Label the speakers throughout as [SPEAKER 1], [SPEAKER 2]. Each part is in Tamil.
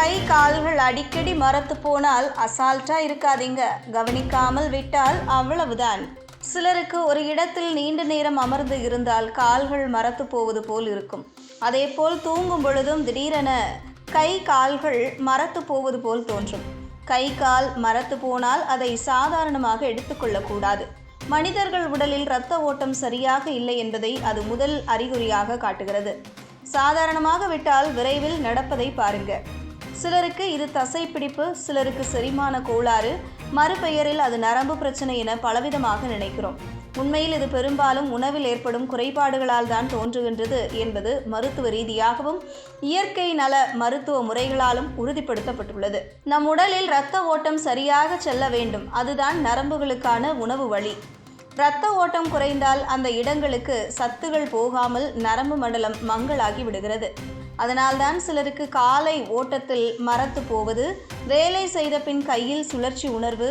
[SPEAKER 1] கை கால்கள் அடிக்கடி மரத்து போனால் அசால்ட்டா இருக்காதீங்க. கவனிக்காமல் விட்டால் அவ்வளவுதான். சிலருக்கு ஒரு இடத்தில் நீண்ட நேரம் அமர்ந்து இருந்தால் கால்கள் மரத்து போவது போல் இருக்கும். அதேபோல் தூங்கும் பொழுதும் திடீரென கை கால்கள் மரத்து போவது போல் தோன்றும். கை கால் மரத்து போனால் அதை சாதாரணமாக எடுத்துக்கொள்ளக்கூடாது மனிதர்கள் உடலில் இரத்த ஓட்டம் சரியாக இல்லை என்பதை அது முதல் அறிகுறியாக காட்டுகிறது. சாதாரணமாக விட்டால் விரைவில் நடப்பதை பாருங்க. சிலருக்கு இது தசைப்பிடிப்பு சிலருக்கு செரிமான கோளாறு. மறுபெயரில் அது நரம்பு பிரச்சனை என பலவிதமாக நினைக்கிறோம். உண்மையில் இது பெரும்பாலும் உணவில் ஏற்படும் குறைபாடுகளால் தான் தோன்றுகின்றது என்பது மருத்துவ ரீதியாகவும் இயற்கை நல மருத்துவ முறைகளாலும் உறுதிப்படுத்தப்பட்டுள்ளது. நம் உடலில் இரத்த ஓட்டம் சரியாக செல்ல வேண்டும். அதுதான் நரம்புகளுக்கான உணவு வழி. இரத்த ஓட்டம் குறைந்தால் அந்த இடங்களுக்கு சத்துகள் போகாமல் நரம்பு மண்டலம் மங்களாகி விடுகிறது. அதனால்தான் சிலருக்கு காலை ஓட்டத்தில் மரத்து போவது வேலை செய்த பின் கையில் சுழற்சி உணர்வு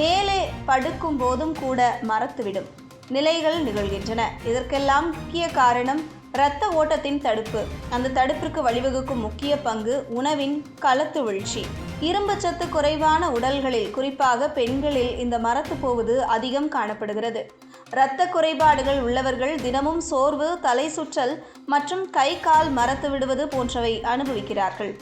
[SPEAKER 1] மேலே படுக்கும் போதும் கூட மறத்துவிடும் நிலைகள் நிகழ்கின்றன. இதற்கெல்லாம் முக்கிய காரணம் இரத்த ஓட்டத்தின் தடுப்பு. அந்த தடுப்பிற்கு வழிவகுக்கும் முக்கிய பங்கு உணவின் களத்து வீழ்ச்சி. இரும்பு சத்து குறைவான உடல்களில் குறிப்பாக பெண்களில் இந்த மரத்து போவது அதிகம் காணப்படுகிறது. இரத்த குறைபாடுகள் உள்ளவர்கள் தினமும் சோர்வு தலை சுற்றல் மற்றும் கை கால் மறத்து விடுவது போன்றவை அனுபவிக்கிறார்கள்.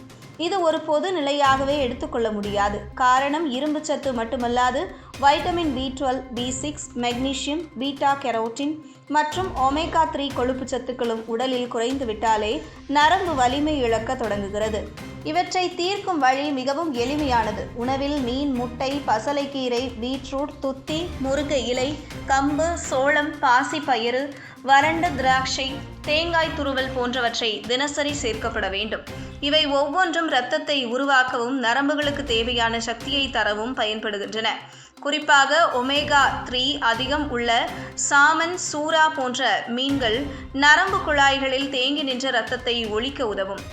[SPEAKER 1] இது ஒரு பொது நிலையாகவே எடுத்துக்கொள்ள முடியாது. காரணம் இரும்பு சத்து மட்டுமல்லாது vitamin B twelve B six magnesium beta carotene மற்றும் ஒமேகா த்ரீ கொழுப்பு சத்துக்களும் உடலில் குறைந்துவிட்டாலே நரம்பு வலிமை இழக்க தொடங்குகிறது. இவற்றை தீர்க்கும் வழி மிகவும் எளிமையானது. உணவில் மீன் முட்டை பசலைக்கீரை பீட்ரூட் துத்தி முருங்கை இலை கம்பு சோளம் பாசிப்பயிறு வறண்ட திராட்சை தேங்காய் துருவல் போன்றவற்றை தினசரி சேர்க்கப்பட வேண்டும். இவை ஒவ்வொன்றும் இரத்தத்தை உருவாக்கவும் நரம்புகளுக்கு தேவையான சக்தியை தரவும் பயன்படுகின்றன. குறிப்பாக ஒமேகா த்ரீ அதிகம் உள்ள சாமன் சூரா போன்ற மீன்கள் நரம்பு குழாய்களில் தேங்கி நின்ற இரத்தத்தை ஒழிக்க உதவும்.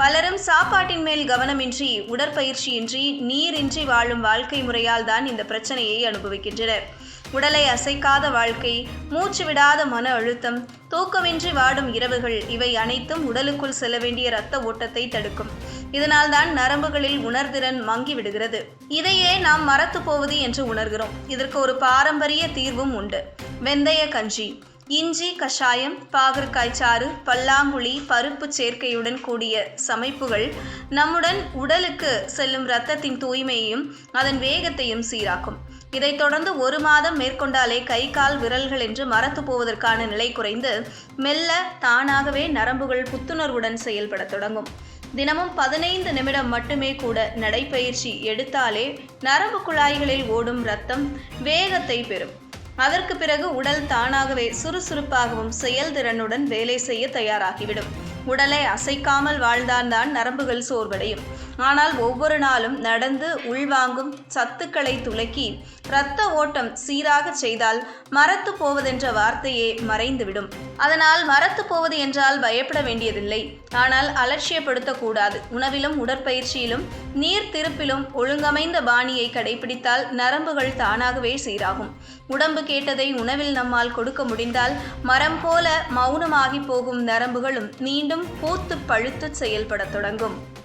[SPEAKER 1] பலரும் சாப்பாட்டின் மேல் கவனமின்றி உடற்பயிற்சியின்றி நீரின்றி வாழும் வாழ்க்கை முறையால் தான் இந்த பிரச்சனையை அனுபவிக்கின்றனர். உடலை அசைக்காத வாழ்க்கை மூச்சு விடாத மன அழுத்தம் தூக்கமின்றி வாடும் இரவுகள் இவை அனைத்தும் உடலுக்குள் செல்ல வேண்டிய இரத்த ஓட்டத்தை தடுக்கும். இதனால் தான் நரம்புகளில் உணர்திறன் மங்கி விடுகிறது. இதையே நாம் மறத்து போவது என்று உணர்கிறோம். இதற்கு ஒரு பாரம்பரிய தீர்வும் உண்டு. வெந்தய கஞ்சி. இஞ்சி கஷாயம் பாகற்காய் சாறு பல்லாங்குழி பருப்பு சேர்க்கையுடன் கூடிய சமைப்புகள் நம்முடன் உடலுக்கு செல்லும் இரத்தத்தின் தூய்மையையும் அதன் வேகத்தையும் சீராக்கும். இதைத் தொடர்ந்து ஒரு மாதம் மேற்கொண்டாலே கை கால் விரல்கள் என்று மரத்து போவதற்கான நிலை குறைந்து மெல்ல தானாகவே நரம்புகள் புத்துணர்வுடன் செயல்படத் தொடங்கும். தினமும் பதினைந்து நிமிடம் மட்டுமே கூட நடைப்பயிற்சி எடுத்தாலே நரம்பு குழாய்களில் ஓடும் ரத்தம் வேகத்தை பெறும். அதற்கு பிறகு உடல் தானாகவே சுறுசுறுப்பாகவும் செயல்திறனுடன் வேலை செய்ய தயாராகிவிடும். உடலை அசைக்காமல் வாழ்ந்தால்தான் நரம்புகள் சோர்வடையும். ஆனால் ஒவ்வொரு நாளும் நடந்து உள்வாங்கும் சத்துக்களை துலக்கி இரத்த ஓட்டம் சீராக செய்தால் மரத்து போவதென்ற வார்த்தையே மறைந்துவிடும். அதனால் மரத்து போவது என்றால் பயப்பட வேண்டியதில்லை. ஆனால் அலட்சியப்படுத்தக்கூடாது உணவிலும் உடற்பயிற்சியிலும் நீர் திருப்பிலும் ஒழுங்கமைந்த பாணியை கடைபிடித்தால் நரம்புகள் தானாகவே சீராகும். உடம்பு கேட்டதை உணவில் நம்மால் கொடுக்க முடிந்தால் மரம் போல மௌனமாகி போகும் நரம்புகளும் மீண்டும் பூத்து பழுத்து செயல்படத் தொடங்கும்.